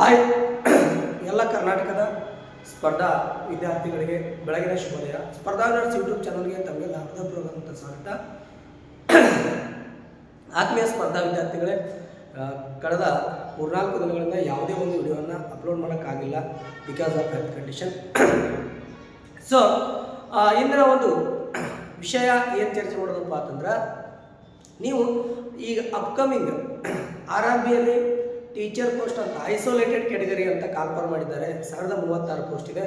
Hi. ಎಲ್ಲ ಕರ್ನಾಟಕದ ಸ್ಪರ್ಧಾ ವಿದ್ಯಾರ್ಥಿಗಳಿಗೆ ಬೆಳಗಿನ ಶುಭೋದಯ. ಸ್ಪರ್ಧಾ ನರ್ಸ್ ಯೂಟ್ಯೂಬ್ ಚಾನಲ್ಗೆ ತಮಗೆಲ್ಲ ಹೃದಯಪೂರ್ವಕಂತ ಸ್ವಾಗತ ಆತ್ಮೀಯ ಸ್ಪರ್ಧಾ ವಿದ್ಯಾರ್ಥಿಗಳೇ ಕಳೆದ ಮೂರ್ನಾಲ್ಕು ದಿನಗಳಿಂದ ಯಾವುದೇ ಒಂದು ವಿಡಿಯೋವನ್ನು ಅಪ್ಲೋಡ್ ಮಾಡೋಕ್ಕಾಗಿಲ್ಲ because of health condition. So ಇಂದಿನ ಒಂದು ವಿಷಯ ಏನು ಚರ್ಚೆ ಮಾಡೋದಪ್ಪ ಅಂತಂದ್ರೆ, ನೀವು ಈಗ ಅಪ್ಕಮಿಂಗ್, ಆರ್ ಆರ್ ಬಿಯಲ್ಲಿ ಟೀಚರ್ ಪೋಸ್ಟ್ ಅಂತ ಐಸೋಲೇಟೆಡ್ ಕ್ಯಾಟಗರಿ ಅಂತ ಕಾಲ್ಫರ್ ಮಾಡಿದ್ದಾರೆ. ಸಾವಿರದ ಮೂವತ್ತಾರು ಪೋಸ್ಟ್ ಇದೆ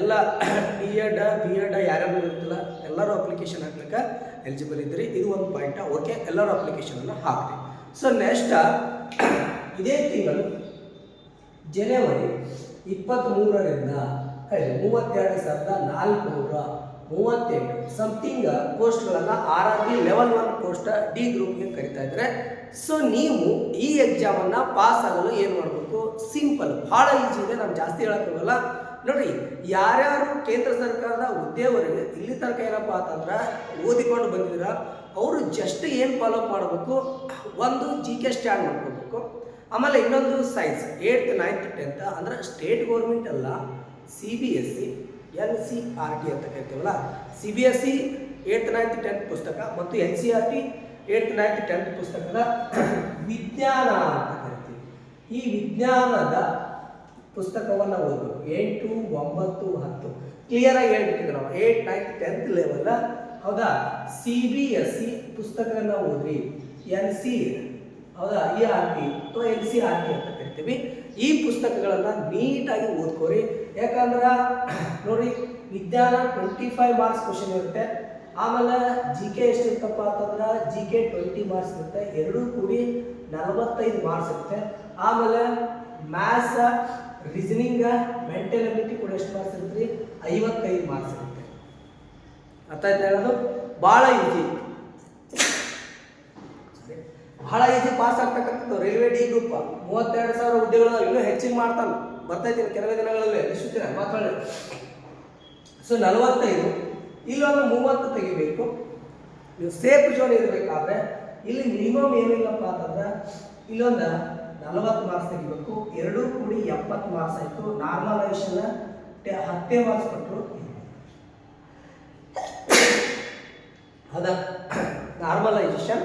ಎಲ್ಲ ಬಿ ಎಡ್ ಬಿ ಎಡ್ ಯಾರ್ಯಾರು ಇರುತ್ತಿಲ್ಲ, ಎಲ್ಲರೂ ಅಪ್ಲಿಕೇಶನ್ ಹಾಕ್ಲಿಕ್ಕೆ ಎಲಿಜಿಬಲ್ ಇದ್ದೀರಿ. ಇದು ಒಂದು ಪಾಯಿಂಟ್ ಓಕೆ ಎಲ್ಲರೂ ಅಪ್ಲಿಕೇಶನನ್ನು ಹಾಕ್ರಿ. ಸೊ ನೆಕ್ಸ್ಟ್ ಇದೇ ತಿಂಗಳು ಜನವರಿ ಇಪ್ಪತ್ತ್ಮೂರರಿಂದ ಮೂರರಿಂದ ಮೂವತ್ತೆರಡು ಸಾವಿರದ ನಾಲ್ಕುನೂರ ಮೂವತ್ತೆಂಟು ಸಮಥಿಂಗ್ ಪೋಸ್ಟ್ಗಳನ್ನು R R B level one post D ಗ್ರೂಪ್ಗೆ ಕರಿತಾ ಇದ್ದಾರೆ ಸೊ ನೀವು ಈ ಎಕ್ಸಾಮನ್ನು ಪಾಸ್ ಆಗಲು ಏನು ಮಾಡಬೇಕು? ಸಿಂಪಲ್ ಭಾಳ ಈಜಿ ಇದೆ ನಾನು ಜಾಸ್ತಿ ಹೇಳೋಕ್ಕಾಗಲ್ಲ ನೋಡಿ ಯಾರ್ಯಾರು ಕೇಂದ್ರ ಸರ್ಕಾರದ ಹುದ್ದೆವರೆಗೆ ಇಲ್ಲಿ ತನಕ ಏನಪ್ಪ ಅಂತಂದ್ರೆ ಓದಿಕೊಂಡು ಬಂದಿದ್ದೀರ, ಅವರು ಜಸ್ಟ್ ಏನು ಫಾಲೋ ಮಾಡಬೇಕು? ಒಂದು ಜಿ ಕೆ ಸ್ಟ್ಯಾಂಡ್ ಮಾಡ್ಕೋಬೇಕು ಆಮೇಲೆ ಇನ್ನೊಂದು ಸೈನ್ಸ್ ಏಯ್ತ್ ನೈನ್ತ್ ಟೆಂತ್ ಅಂದ್ರೆ ಸ್ಟೇಟ್ ಗೌರ್ಮೆಂಟ್ ಅಲ್ಲ C B S C N C R T ಅಂತ ಕರಿತೀವಲ್ಲ, C B S C eight ninth tenth ಪುಸ್ತಕ ಮತ್ತು N C R T eight ninth tenth ಪುಸ್ತಕದ ವಿಜ್ಞಾನ ಅಂತ ಕರಿತೀವಿ. ಈ ವಿಜ್ಞಾನದ ಪುಸ್ತಕವನ್ನು ಓದಬೇಕು ಎಂಟು, ಒಂಬತ್ತು, ಹತ್ತು. ಕ್ಲಿಯರಾಗಿ ಹೇಳ್ಬಿಟ್ಟಿದ್ದೆ ನಾವು ಏಟ್ ನೈನ್ತ್ ಟೆಂತ್ ಲೆವೆಲ್ ಹೌದಾ? ಸಿ ಬಿ ಎಸ್ ಸಿ ಪುಸ್ತಕಗಳನ್ನ ಓದ್ರಿ. ಎನ್ ಸಿ ಹೌದಾ? ಈ ಆರ್ ಟಿ ಅಥವಾ ಎಲ್ ಸಿ ಆರ್ ಟಿ ಅಂತ ಕರಿತೀವಿ. ಈ ಪುಸ್ತಕಗಳನ್ನು ನೀಟಾಗಿ ಓದ್ಕೋರಿ. ಯಾಕಂದ್ರೆ, ನೋಡಿ, ವಿಜ್ಞಾನ ಟ್ವೆಂಟಿ ಫೈವ್ ಮಾರ್ಕ್ಸ್ ಕ್ವಶನ್ ಇರುತ್ತೆ. ಆಮೇಲೆ ಜಿ ಕೆ ಎಷ್ಟಿರ್ತಪ್ಪ ಅಂತಂದ್ರೆ ಜಿ ಕೆ ಟ್ವೆಂಟಿ ಮಾರ್ಕ್ಸ್ ಇರುತ್ತೆ. ಎರಡೂ ಕೂಡಿ ನಲವತ್ತೈದು ಮಾರ್ಕ್ಸ್ ಇರುತ್ತೆ. ಆಮೇಲೆ ಮ್ಯಾಥ್ಸ ರೀಸನಿಂಗ ಮೆಂಟಲ್ ಅಬಿಲಿಟಿ ಕೂಡ ಎಷ್ಟು ಮಾರ್ಕ್ಸ್ ಇರುತ್ತೆ ಐವತ್ತೈದು ಮಾರ್ಕ್ಸ್ ಇರುತ್ತೆ. ಅರ್ಥ ಆಯ್ತಾ ಹೇಳೋದು? ಭಾಳ ಈಜಿ ಈಜಿ ಪಾಸ್ ಆಗ್ತಕ್ಕಂಥದ್ದು. ರೈಲ್ವೆ ಡಿ ಗ್ರೂಪ್ ಮೂವತ್ತೆರಡು ಸಾವಿರ ಹುದ್ದೆಗಳು ಇನ್ನೂ ಹೆಚ್ಚಿಗೆ ಮಾಡ್ತಾನೆ. ಬರ್ತಾಯಿದ್ದೀನಿ ಕೆಲವೇ ದಿನಗಳಲ್ಲಿ ಎಷ್ಟಿದ್ದೀರ ಮಾತಾಡಿ ಸೊ, ನಲವತ್ತೈದು. ಇಲ್ಲೊಂದು ಮೂವತ್ತು ತೆಗಿಬೇಕು. ನೀವು ಸೇಫ್ ಜೋನ್ ಇರಬೇಕಾದ್ರೆ, ಇಲ್ಲಿ ಮಿನಿಮಮ್ ಏನಿಲ್ಲಪ್ಪ ಅಂತಂದ್ರೆ, ಇಲ್ಲೊಂದು ನಲವತ್ತು ಮಾರ್ಕ್ಸ್ ತೆಗಿಬೇಕು. ಎರಡೂ ಕೂಡಿ ಎಪ್ಪತ್ತು ಮಾರ್ಕ್ಸ್ ಆಯಿತು. ನಾರ್ಮಲೈಸೇಷನ್ ಹತ್ತೇ ಮಾರ್ಕ್ಸ್ ಕೊಟ್ಟರು ಅದ ನಾರ್ಮಲೈಸೇಷನ್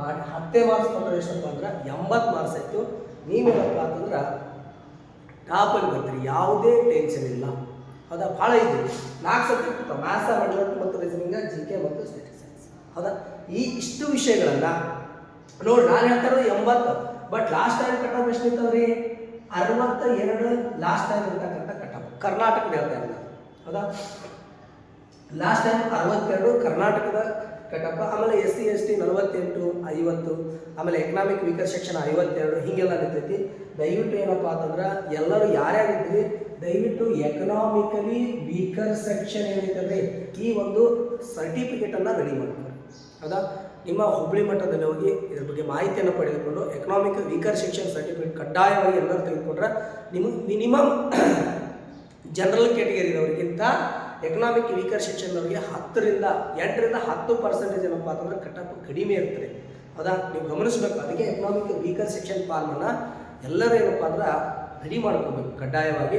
ಮಾಡಿ ಹತ್ತೇ ಮಾರ್ಕ್ಸ್ ಕೊಟ್ಟರೆ ಎಷ್ಟಪ್ಪ ಅಂದ್ರೆ ಎಂಬತ್ತು ಮಾರ್ಕ್ಸ್ ಆಯಿತು. ನೀವೇನಪ್ಪ ಅಂತಂದ್ರೆ ಟಾಪಲ್ಲಿ ಬರ್ತೀರಿ, ಯಾವುದೇ ಟೆನ್ಷನ್ ಇಲ್ಲ. ಹೌದಾ? ಭಾಳ ಇದೆ ನಾಲ್ಕು ಸಬ್ಜೆಕ್ಟ್ ಇರ್ತಾವೆ ಮೆಟ್ರಿಕ್ ಮತ್ತು ರೀಸನಿಂಗ ಜಿ ಕೆ ಮತ್ತು ಸ್ಟ್ಯಾಟಿಸ್ಟಿಕ್ಸ್ ಸೈನ್ಸ್ ಹೌದಾ? ಈ ಇಷ್ಟು ವಿಷಯಗಳನ್ನ ನೋಡಿ, ನಾನು ಹೇಳ್ತಾ ಇರೋದು ಎಂಬತ್ತು ಬಟ್ ಲಾಸ್ಟ್ ಟೈಮ್ ಕಟ್ಟೋ ಎಷ್ಟು ಇರ್ತವ್ರಿ ಅರವತ್ತ ಎರಡು ಲಾಸ್ಟ್ ಟೈಮ್ ಇರ್ತಕ್ಕಂಥ ಕಟ್ಟಪ್ಪ ಕರ್ನಾಟಕದ ಹೇಳ್ತಾ ಇಲ್ಲ ಹೌದಾ? ಲಾಸ್ಟ್ ಟೈಮ್ ಅರವತ್ತೆರಡು, ಕರ್ನಾಟಕದ ಕಟಪ್ಪ ಆಮೇಲೆ ಎಸ್ ಸಿ ಎಸ್ ಟಿ ನಲವತ್ತೆಂಟು, ಐವತ್ತು, ಆಮೇಲೆ ಎಕನಾಮಿಕ್ ವೀಕರ್ ಸೆಕ್ಷನ್ ಐವತ್ತೆರಡು, ಹೀಗೆಲ್ಲ ನಿಂತೈತಿ ದಯವಿಟ್ಟು ಏನಪ್ಪ ಅಂತಂದ್ರೆ ಎಲ್ಲರೂ ಯಾರ್ಯಾರಿದ್ರಿ ದಯವಿಟ್ಟು ಎಕನಾಮಿಕಲಿ ವೀಕರ್ ಸೆಕ್ಷನ್ ಏನೈತಲ್ರಿ ಈ ಒಂದು ಸರ್ಟಿಫಿಕೇಟನ್ನು ರೆಡಿ ಮಾಡ್ತಾರೆ ಹೌದಾ? ನಿಮ್ಮ ಹುಬ್ಬಳ್ಳಿ ಮಟ್ಟದಲ್ಲಿ ಹೋಗಿ ಇದ್ರ ಬಗ್ಗೆ ಮಾಹಿತಿಯನ್ನು ಪಡೆದುಕೊಂಡು ಎಕನಾಮಿಕ್ ವೀಕರ್ ಸೆಕ್ಷನ್ ಸರ್ಟಿಫಿಕೇಟ್ ಕಡ್ಡಾಯವಾಗಿ ಎಲ್ಲರೂ ತೆಗೆದುಕೊಂಡ್ರೆ ನಿಮಗೆ ಮಿನಿಮಮ್ ಜನರಲ್ ಕ್ಯಾಟಗರಿದವರಿಗಿಂತ ಎಕನಾಮಿಕ್ ವೀಕರ್ ಸೆಕ್ಷನ್ದವರಿಗೆ ಹತ್ತರಿಂದ ಎಂಟರಿಂದ ಹತ್ತು ಪರ್ಸೆಂಟೇಜ್ ಏನಪ್ಪ ಅಂತಂದ್ರೆ ಕಟ್ಟಪ್ಪ ಕಡಿಮೆ ಇರ್ತದೆ. ಹೌದಾ? ನೀವು ಗಮನಿಸಬೇಕು. ಅದಕ್ಕೆ ಎಕನಾಮಿಕ್ ವೀಕರ್ ಸೆಕ್ಷನ್ ಫಾರ್ಮನ್ನು ಎಲ್ಲರೂ ಏನಪ್ಪ ಅಂದ್ರೆ ರೆಡಿ ಮಾಡ್ಕೋಬೇಕು ಕಡ್ಡಾಯವಾಗಿ.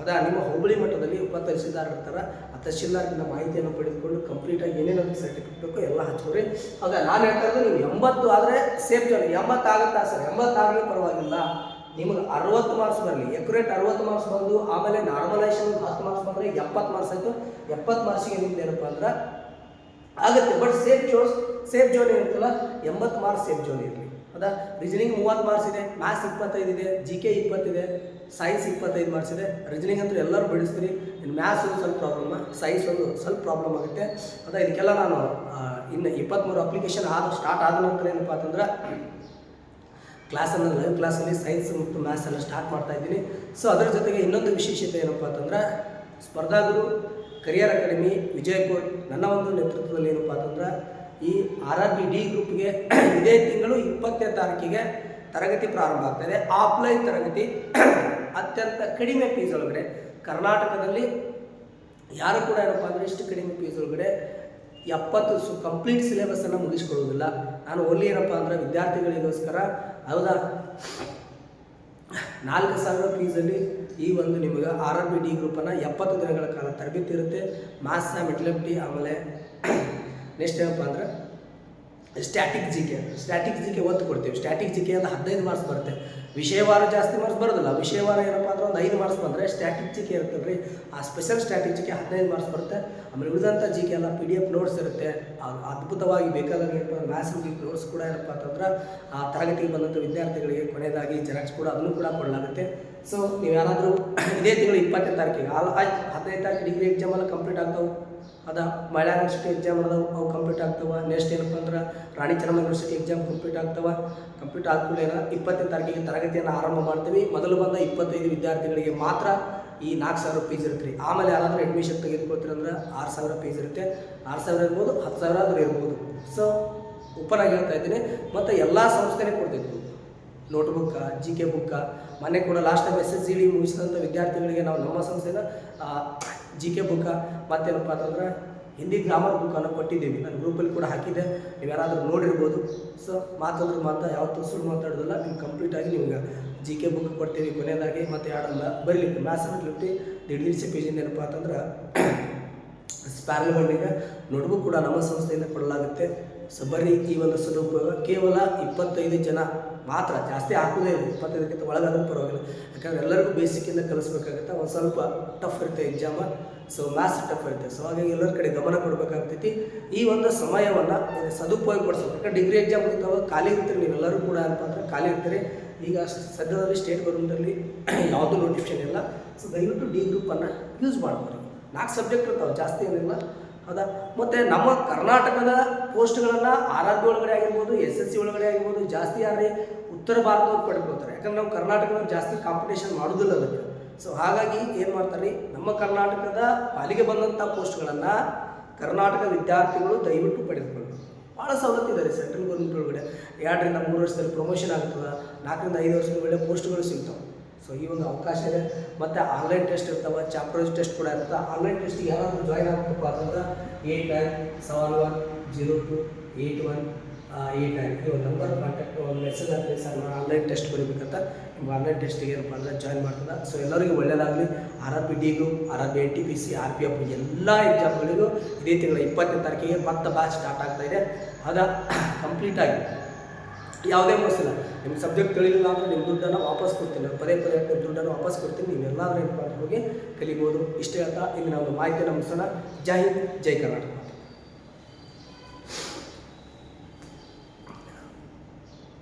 ಅದಾ ನಿಮ್ಮ ಹೋಬಳಿ ಮಟ್ಟದಲ್ಲಿ ಉಪ ತಹಸೀಲ್ದಾರ್ ಇರ್ತಾರೆ, ಆ ತಹಸೀಲ್ದಾರ್ಗಿಂದ ಮಾಹಿತಿಯನ್ನು ಪಡೆದುಕೊಂಡು ಕಂಪ್ಲೀಟಾಗಿ ಏನೇನು ಸರ್ಟಿಫಿಕೇಟ್ ಬೇಕು ಎಲ್ಲ ಹಚ್ಕೋರಿ. ಹೌದಾ? ನಾನು ಹೇಳ್ತಾ ಇರೋದು ನೀವು ಎಂಬತ್ತು ಆದರೆ ಸೇಫ್ ಜನ ಎಂಬತ್ತಾಗುತ್ತಾ ಸರ್? ಎಂಬತ್ತಾಗಲಿ ಪರವಾಗಿಲ್ಲ. ನಿಮಗೆ ಅರವತ್ತು ಮಾರ್ಕ್ಸ್ ಬರಲಿ. ಎಕ್ಯುರೇಟ್ ಅರವತ್ತು ಮಾರ್ಕ್ಸ್ ಬಂದು ಆಮೇಲೆ ನಾರ್ಮಲೈಸೇಷನ್ ಹತ್ತು ಮಾರ್ಕ್ಸ್ ಬಂದರೆ ಎಪ್ಪತ್ತು ಮಾರ್ಕ್ಸ್ ಆಯಿತು. ಎಪ್ಪತ್ತು ಮಾರ್ಕ್ಸಿಗೆ ನಿಮ್ದು ಏನಪ್ಪ ಅಂದ್ರೆ ಆಗುತ್ತೆ. But safe zones safe zone ಏನಿರ್ತಲ್ಲ ಎಂಬತ್ತು ಮಾರ್ಕ್ಸ್ ಸೇಫ್ ಜೋನ್ ಇರಲಿ. ಹೌದಾ? ರೀಸನಿಂಗ್ ಮೂವತ್ತು ಮಾರ್ಕ್ಸ್ ಇದೆ ಮ್ಯಾಥ್ಸ್ ಇಪ್ಪತ್ತೈದು ಇದೆ ಜಿ ಕೆ ಇಪ್ಪತ್ತಿದೆ ಸೈನ್ಸ್ ಇಪ್ಪತ್ತೈದು ಮಾರ್ಕ್ಸ್ ಇದೆ. ರೀಸನಿಂಗ್ ಅಂತೂ ಎಲ್ಲರೂ ಬಿಡಿಸ್ತೀರಿ. ಇನ್ನು ಮ್ಯಾಥ್ಸ್ ಒಂದು ಸ್ವಲ್ಪ ಪ್ರಾಬ್ಲಮ್ ಸೈನ್ಸ್ ಒಂದು ಸ್ವಲ್ಪ ಪ್ರಾಬ್ಲಮ್ ಆಗುತ್ತೆ. ಅದ ಇದಕ್ಕೆಲ್ಲ ನಾನು ಇನ್ನು ಇಪ್ಪತ್ತ್ಮೂರು ಅಪ್ಲಿಕೇಶನ್ ಆದ ಸ್ಟಾರ್ಟ್ ಆದ ನಂತರ ಏನಪ್ಪ ಅಂತಂದ್ರೆ ಕ್ಲಾಸನ್ನು ಲೈವ್ ಕ್ಲಾಸಲ್ಲಿ ಸೈನ್ಸ್ ಮತ್ತು ಮ್ಯಾಥ್ಸ್ ಎಲ್ಲ ಸ್ಟಾರ್ಟ್ ಮಾಡ್ತಾ ಇದ್ದೀನಿ. ಸೊ ಅದರ ಜೊತೆಗೆ ಇನ್ನೊಂದು ವಿಶೇಷತೆ ಏನಪ್ಪ ಅಂತಂದ್ರೆ ಸ್ಪರ್ಧಾಗುರು ಕರಿಯರ್ ಅಕಾಡೆಮಿ ವಿಜಯಪುರ್ ನನ್ನ ಒಂದು ನೇತೃತ್ವದಲ್ಲಿ ಏನಪ್ಪ ಅಂತಂದ್ರೆ ಈ ಆರ್ ಆರ್ ಬಿ ಡಿ ಗ್ರೂಪ್ಗೆ ಇದೇ ತಿಂಗಳು ಇಪ್ಪತ್ತನೇ ತಾರೀಕಿಗೆ ತರಗತಿ ಪ್ರಾರಂಭ ಆಗ್ತಾಯಿದೆ ಆಫ್ಲೈನ್ ತರಗತಿ ಅತ್ಯಂತ ಕಡಿಮೆ ಫೀಸ್ ಒಳಗಡೆ. ಕರ್ನಾಟಕದಲ್ಲಿ ಯಾರು ಕೂಡ ಏನಪ್ಪ ಅಂದರೆ ಇಷ್ಟು ಕಡಿಮೆ ಫೀಸ್ ಒಳಗಡೆ ಎಪ್ಪತ್ತು ಸು ಕಂಪ್ಲೀಟ್ ಸಿಲೆಬಸನ್ನು ಮುಗಿಸ್ಕೊಳ್ಳೋದಿಲ್ಲ. ನಾನು ಓನ್ಲಿ ಏನಪ್ಪ ಅಂದರೆ ವಿದ್ಯಾರ್ಥಿಗಳಿಗೋಸ್ಕರ ಹೌದಾ? ನಾಲ್ಕು ಸಾವಿರ ಫೀಸಲ್ಲಿ ಈ ಒಂದು ನಿಮಗೆ ಆರ್ ಆರ್ ಬಿ ಡಿ ಗ್ರೂಪನ್ನು ಎಪ್ಪತ್ತು ದಿನಗಳ ಕಾಲ ತರಬೇತಿ ಇರುತ್ತೆ. ಮಾಸ ಮೆಟ್ಲೆಪ್ಟಿ ಆಮೇಲೆ ನೆಕ್ಸ್ಟ್ ಏನಪ್ಪ ಅಂದ್ರೆ static G K static G K ಒತ್ತು ಕೊಡ್ತೀವಿ. ಸ್ಟ್ಯಾಟಿಕ್ ಜಿ ಕೆ ಅಂತ ಹದಿನೈದು ಮಾರ್ಕ್ಸ್ ಬರುತ್ತೆ. ವಿಷಯವಾರ ಜಾಸ್ತಿ ಮಾರ್ಕ್ಸ್ ಬರೋದಿಲ್ಲ. ವಿಷಯವಾರ ಏನಪ್ಪ ಅಂದ್ರೆ ಒಂದು ಐದು ಮಾರ್ಕ್ಸ್ ಬಂದರೆ ಸ್ಟ್ಯಾಟಿಕ್ ಜಿ ಕೆ ಇರ್ತದೆ ರೀ ಆ ಸ್ಪೆಷಲ್ ಸ್ಟ್ಯಾಟಿಕ್ ಜಿ ಕೆ ಹದಿನೈದು ಮಾರ್ಕ್ಸ್ ಬರುತ್ತೆ. ಆಮೇಲೆ ಉಳಿದಂಥ ಜಿ ಕೆ ಎಲ್ಲ ಪಿ ಡಿ ಎಫ್ ನೋಟ್ಸ್ ಇರುತ್ತೆ ಅದ್ಭುತವಾಗಿ ಬೇಕಾದಾಗ ಏನಪ್ಪ ಮ್ಯಾಥ್ಸ್ ನೋಟ್ಸ್ ಕೂಡ ಏನಪ್ಪ ಅಂತಂದ್ರೆ ಆ ತರಗತಿಗೆ ಬಂದಂಥ ವಿದ್ಯಾರ್ಥಿಗಳಿಗೆ, ಕೊನೆಯದಾಗಿ ಜೆರಾಕ್ಸ್ ಕೂಡ ಅದನ್ನು ಕೂಡ ಕೊಡಲಾಗುತ್ತೆ. ಸೊ ನೀವು ಯಾರಾದರೂ ಇದೇ ತಿಂಗಳು ಇಪ್ಪತ್ತನೇ ತಾರೀಕಿಗೆ, ಆಲ್ ಆಯ್ತು, ಹದಿನೈದು ತಾರೀಕು ಡಿಗ್ರಿ ಎಕ್ಸಾಮ್ ಎಲ್ಲ ಕಂಪ್ಲೀಟ್ ಆಗ್ತಾವೆ. ಅದ ಮಹಿಳಾ ಯೂನಿವರ್ಸಿಟಿ ಎಕ್ಸಾಮ್ ಅದಾವ, ಅವು ಕಂಪ್ಲೀಟ್ ಆಗ್ತವೆ. ನೆಕ್ಸ್ಟ್ ಏನಪ್ಪ ಅಂದ್ರೆ Rani Chennamma university exam complete ಆಗ್ತವೆ. ಕಂಪ್ಲೀಟ್ ಆದ್ಮೇಲೆ ಇಪ್ಪತ್ತನೇ ತಾರೀಕಿಗೆ ತರಗತಿಯನ್ನು ಆರಂಭ ಮಾಡ್ತೀವಿ. ಮೊದಲು ಬಂದ ಇಪ್ಪತ್ತೈದು ವಿದ್ಯಾರ್ಥಿಗಳಿಗೆ ಮಾತ್ರ ಈ ನಾಲ್ಕು ಸಾವಿರ ಫೀಸ್ ಇರುತ್ತೆ. ಆಮೇಲೆ ಯಾರಾದರೂ ಅಡ್ಮಿಷನ್ ತೆಗೆದುಕೊಳ್ತೀರಿ ಅಂದ್ರೆ ಆರು ಸಾವಿರ ಫೀಸ್ ಇರುತ್ತೆ. ಆರು ಸಾವಿರ ಇರ್ಬೋದು, ಹತ್ತು ಸಾವಿರ ಆದರೂ ಇರ್ಬೋದು. ಸೊ ಓಪನ್ ಆಗಿ ಹೇಳ್ತಾ ಇದ್ದೀನಿ. ಮತ್ತು ಎಲ್ಲ ಸಂಸ್ಥೆನೇ ಕೊಡ್ತಿದ್ವು ನೋಟ್ಬುಕ್ಕ ಜಿ ಕೆ ಬುಕ್ಕ ಮನೆ ಕೂಡ ಲಾಸ್ಟ್ ಜಿ ಡಿ ಮುಗಿಸಿದಂಥ ವಿದ್ಯಾರ್ಥಿಗಳಿಗೆ ನಾವು ನಮ್ಮ ಸಂಸ್ಥೆನ ಜಿ ಕೆ ಬುಕ್ಕ ಮತ್ತೇನಪ್ಪ ಅಂತಂದ್ರೆ ಹಿಂದಿ ಗ್ರಾಮರ್ ಬುಕ್ಕನ್ನು ಕೊಟ್ಟಿದ್ದೀವಿ. ನಾನು ಗ್ರೂಪಲ್ಲಿ ಕೂಡ ಹಾಕಿದ್ದೆ. ನೀವು ಯಾರಾದರೂ ನೋಡಿರ್ಬೋದು. ಸೊ ಮಾತಾದ್ರೆ ಮಾತಾ ಯಾವತ್ತೂ ಸುಳ್ಳು ಮಾತಾಡೋದಿಲ್ಲ. ನೀವು ಕಂಪ್ಲೀಟಾಗಿ ನಿಮ್ಗೆ ಜಿ ಕೆ ಬುಕ್ ಕೊಡ್ತೀವಿ ಕೊನೆಯದಾಗಿ. ಮತ್ತು ಎರಡಲ್ಲ ಬರೀಲಿಕ್ಕೆ ಮ್ಯಾಥ್ಸ್ ಫಿಫ್ಟಿ ದಿಢೀರ್ಸಿ ಪೇಜಿಂದ ಏನಪ್ಪ ಅಂತಂದ್ರೆ ಸ್ಪ್ಯಾರಲ್ ಬಂಡಿಗೆ ನೋಟ್ಬುಕ್ ಕೂಡ ನಮ್ಮ ಸಂಸ್ಥೆಯಿಂದ ಕೊಡಲಾಗುತ್ತೆ. ಸೊ ಬರೀ ಈ ಒಂದು ಸದುಪಯೋಗ ಕೇವಲ ಇಪ್ಪತ್ತೈದು ಜನ ಮಾತ್ರ, ಜಾಸ್ತಿ ಹಾಕೋದೇ ಇಲ್ಲ. ಇಪ್ಪತ್ತೈದಕ್ಕಿಂತ ಒಳಗಾದ್ರೂ ಪರವಾಗಿಲ್ಲ. ಯಾಕಂದ್ರೆ ಎಲ್ಲರಿಗೂ ಬೇಸಿಕ್ಕಿಂದ ಕಲಿಸ್ಬೇಕಾಗುತ್ತೆ. ಒಂದು ಸ್ವಲ್ಪ ಟಫ್ ಇರುತ್ತೆ ಎಕ್ಸಾಮ ಸೊ ಮ್ಯಾಥ್ಸ್ ಟಫ್ ಇರುತ್ತೆ. ಸೊ ಹಾಗಾಗಿ ಎಲ್ಲರ ಕಡೆ ಗಮನ ಕೊಡಬೇಕಾಗ್ತೈತಿ. ಈ ಒಂದು ಸಮಯವನ್ನು ಸದುಪಯೋಗ ಪಡಿಸ್ಬೇಕು ಯಾಕಂದ್ರೆ ಡಿಗ್ರಿ ಎಕ್ಸಾಮ್ ಮುಗಿತಾವ ಖಾಲಿ ಇರ್ತೀರಿ, ನೀವೆಲ್ಲರೂ ಕೂಡ ಏನಪ್ಪ ಅಂದರೆ ಖಾಲಿ ಇರ್ತೀರಿ. ಈಗ ಸದ್ಯದಲ್ಲಿ ಸ್ಟೇಟ್ ಗೌರ್ಮೆಂಟಲ್ಲಿ ಯಾವುದೂ ನೋಟಿಫಿಕೇಶನ್ ಇಲ್ಲ. ಸೊ ದಯವಿಟ್ಟು ಡಿ ಗ್ರೂಪನ್ನು ಯೂಸ್ ಮಾಡ್ಬೋದು ನಾಲ್ಕು ಸಬ್ಜೆಕ್ಟ್ ಇರ್ತಾವೆ, ಜಾಸ್ತಿ ಏನಿಲ್ಲ. ಹೌದಾ? ಮತ್ತು ನಮ್ಮ ಕರ್ನಾಟಕದ ಪೋಸ್ಟ್ಗಳನ್ನು ಆರ್ ಆರ್ ಬಿ ಒಳಗಡೆ ಆಗಿರ್ಬೋದು, ಎಸ್ ಎಸ್ ಸಿ ಒಳಗಡೆ ಆಗಿರ್ಬೋದು ಜಾಸ್ತಿ ಆದರೆ ಉತ್ತರ ಭಾರತದವ್ರು ಪಡ್ಕೊಳ್ತಾರೆ. ಯಾಕಂದ್ರೆ ನಾವು ಕರ್ನಾಟಕದಲ್ಲಿ ಜಾಸ್ತಿ ಕಾಂಪಿಟೇಷನ್ ಮಾಡೋದಿಲ್ಲ ಅದಕ್ಕೆ. ಸೊ ಹಾಗಾಗಿ ಏನು ಮಾಡ್ತಾರೆ? ನಮ್ಮ ಕರ್ನಾಟಕದ ಪಾಲಿಗೆ ಬಂದಂಥ ಪೋಸ್ಟ್ಗಳನ್ನು ಕರ್ನಾಟಕ ವಿದ್ಯಾರ್ಥಿಗಳು ದಯವಿಟ್ಟು ಪಡೆದುಕೊಳ್ಳಿ ಭಾಳ ಸವಲತ್ತು ಇದೆ ರೀ ಸೆಂಟ್ರಲ್ ಗೌರ್ಮೆಂಟ್ ಒಳಗಡೆ. ಎರಡರಿಂದ ಮೂರು ವರ್ಷದಲ್ಲಿ ಪ್ರಮೋಷನ್ ಆಗ್ತದೆ, ನಾಲ್ಕರಿಂದ ಐದು ವರ್ಷದ ಒಳ್ಳೆ ಪೋಸ್ಟ್ಗಳು ಸಿಗ್ತಾವೆ. ಸೊ ಈ ಒಂದು ಅವಕಾಶ ಇದೆ. ಮತ್ತು ಆನ್ಲೈನ್ ಟೆಸ್ಟ್ ಇರ್ತವೆ ಚಾಪ್ಟರ್ ಟೆಸ್ಟ್ ಕೂಡ ಇರ್ತವೆ. ಆನ್ಲೈನ್ ಟೆಸ್ಟಿಗೆ ಯಾರಾದರೂ ಜಾಯ್ನ್ ಆಗಬೇಕು ಅಂತಂದ್ರೆ eight nine seven one zero two eight one eight nine ಈ ಒಂದು ನಂಬರ್ ಕಾಂಟ್ಯಾಕ್ಟ್ ಒಂದು ಮೆಸೇಜ್ ಆಗಲಿ ಸರ್ ನಾನು ಆನ್ಲೈನ್ ಟೆಸ್ಟ್ ಬರೀಬೇಕಂತ ನಿಮ್ಗೆ ಆನ್ಲೈನ್ ಟೆಸ್ಟಿಗೆ ಏನಪ್ಪ ಅಂದರೆ ಜಾಯ್ನ್ ಮಾಡ್ತದೆ. ಸೊ ಎಲ್ಲರಿಗೂ ಒಳ್ಳೆಯದಾಗಲಿ R R P D group R R B N T P C R P F ಎಲ್ಲ ಎಕ್ಸಾಮ್ಗಳಿಗೂ ಇದೇ ತಿಂಗಳ ಇಪ್ಪತ್ತನೇ ತಾರೀಕಿಗೆ ಮತ್ತೆ ಬ್ಯಾಚ್ ಸ್ಟಾರ್ಟ್ ಆಗ್ತಾ ಇದೆ. ಅದ ಕಂಪ್ಲೀಟಾಗಿ ಯಾವುದೇ ಇಲ್ಲ ನಿಮ್ಮ ಸಬ್ಜೆಕ್ಟ್ ತಿಳಿಲಿಲ್ಲ ಅಂದರೆ ನಿಮ್ಮ ದುಡ್ಡನ್ನು ವಾಪಸ್ ಕೊಡ್ತೀನಿ. ನಾನು ಪದೇ ಪದೇ ನಿಮ್ಮ ದುಡ್ಡನ್ನು ವಾಪಸ್ ಕೊಡ್ತೀನಿ. ನೀವು ಎಲ್ಲಾದರೂ ಏನು ಹೋಗಿ ಕಲಿಬೋದು. ಇಷ್ಟೇ ಅಂತ ಇಲ್ಲಿ ನಾವು ಮಾಹಿತಿಯನ್ನು ಮುಗಿಸೋಣ. ಜೈ ಹಿಂದ್, ಜೈ ಕರ್ನಾಟಕ.